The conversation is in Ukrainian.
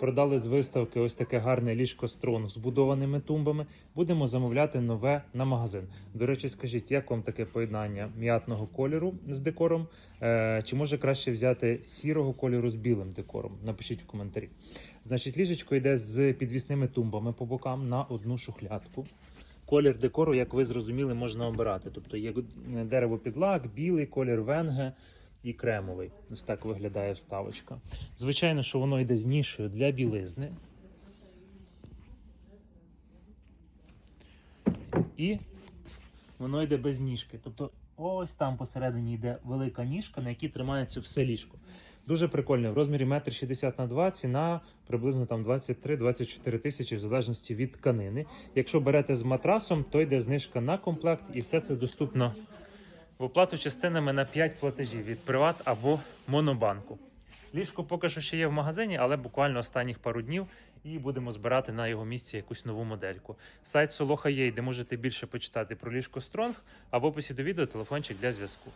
Продали з виставки ось таке гарне ліжко Стронг з будованими тумбами. Будемо замовляти нове на магазин. До речі, скажіть, як вам таке поєднання м'ятного кольору з декором? Е, чи може краще взяти сірого кольору з білим декором? Напишіть в коментарі. Значить, ліжечко йде з підвісними тумбами по бокам на одну шухлядку. Колір декору, як ви зрозуміли, можна обирати. Тобто є дерево підлак, білий колір венге і кремовий. Ось так виглядає вставочка. Звичайно, що воно йде з нішею для білизни. І воно йде без ніжки. Тобто ось там посередині йде велика ніжка, на якій тримається все ліжко. Дуже прикольно. В розмірі 1,60 м на 2 ціна приблизно там 23-24 тисячі в залежності від тканини. Якщо берете з матрасом, то йде знижка на комплект і все це доступно в оплату частинами на 5 платежів від Приват або Монобанку. Ліжко поки що ще є в магазині, але буквально останніх пару днів і будемо збирати на його місці якусь нову модельку. Сайт Солоха є, де можете більше почитати про ліжко Стронг, а в описі до відео телефончик для зв'язку.